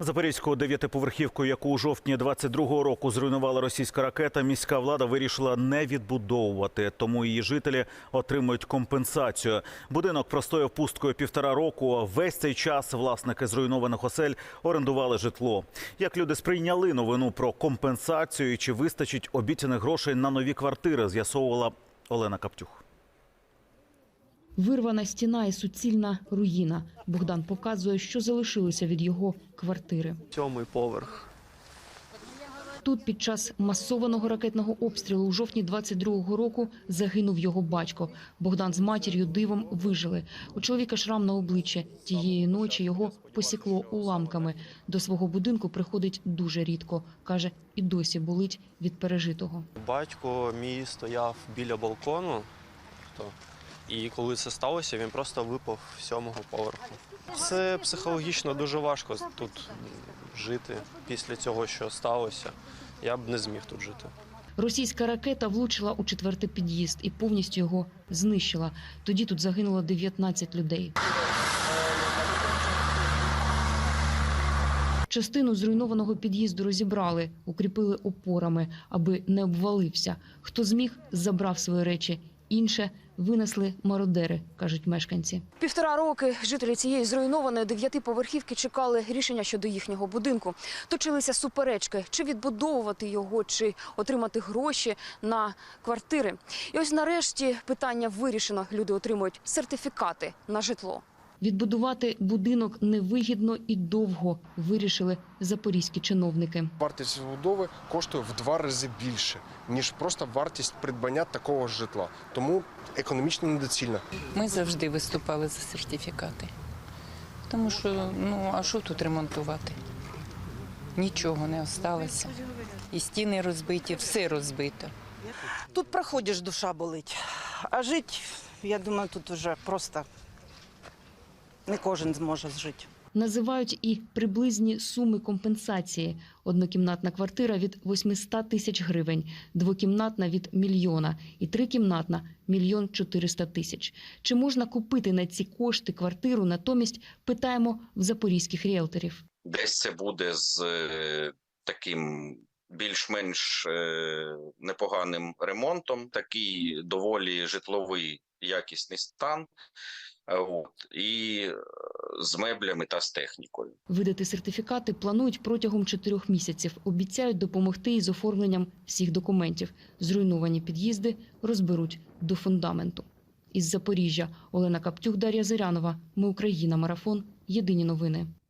Запорізьку дев'ятиповерхівку, яку у жовтні 22-го року зруйнувала російська ракета, міська влада вирішила не відбудовувати, тому її жителі отримують компенсацію. Будинок простояв пусткою півтора року. Весь цей час власники зруйнованих осель орендували житло. Як люди сприйняли новину про компенсацію і чи вистачить обіцяних грошей на нові квартири, з'ясовувала Олена Каптюх. Вирвана стіна і суцільна руїна. Богдан показує, що залишилося від його квартири. Сьомий поверх. Тут під час масованого ракетного обстрілу у жовтні 22-го року загинув його батько. Богдан з матір'ю дивом вижили. У чоловіка шрам на обличчі. Тієї ночі його посікло уламками. До свого будинку приходить дуже рідко. Каже, і досі болить від пережитого. Батько мій стояв біля балкону. І коли це сталося, він просто випав з сьомого поверху. Це психологічно дуже важко тут жити після цього, що сталося. Я б не зміг тут жити. Російська ракета влучила у четвертий під'їзд і повністю його знищила. Тоді тут загинуло 19 людей. Частину зруйнованого під'їзду розібрали, укріпили опорами, аби не обвалився. Хто зміг, забрав свої речі. Інше винесли мародери, кажуть мешканці. Півтора роки жителі цієї зруйнованої дев'ятиповерхівки чекали рішення щодо їхнього будинку. Точилися суперечки, чи відбудовувати його, чи отримати гроші на квартири. І ось нарешті питання вирішено. Люди отримують сертифікати на житло. Відбудувати будинок невигідно і довго вирішили запорізькі чиновники. Вартість будови коштує в два рази більше, ніж просто вартість придбання такого ж житла. Тому економічно недоцільно. Ми завжди виступали за сертифікати. Тому що, ну, а що тут ремонтувати? Нічого не осталося. І стіни розбиті, все розбито. Тут проходиш, душа болить. А жити, я думаю, тут вже просто не кожен зможе жити. Називають і приблизні суми компенсації. Однокімнатна квартира від 800 тисяч гривень, двокімнатна від мільйона і трикімнатна – мільйон 400 тисяч. Чи можна купити на ці кошти квартиру? Натомість питаємо в запорізьких ріелторів. Десь це буде з е, таким більш-менш е, непоганим ремонтом, такий доволі житловий якісний стан. Е, От, і е, з меблями та з технікою. Видати сертифікати планують протягом чотирьох місяців. Обіцяють допомогти із оформленням всіх документів. Зруйновані під'їзди розберуть до фундаменту. Із Запоріжжя Олена Каптюх, Дар'я Зирянова. Ми Україна. Марафон. Єдині новини.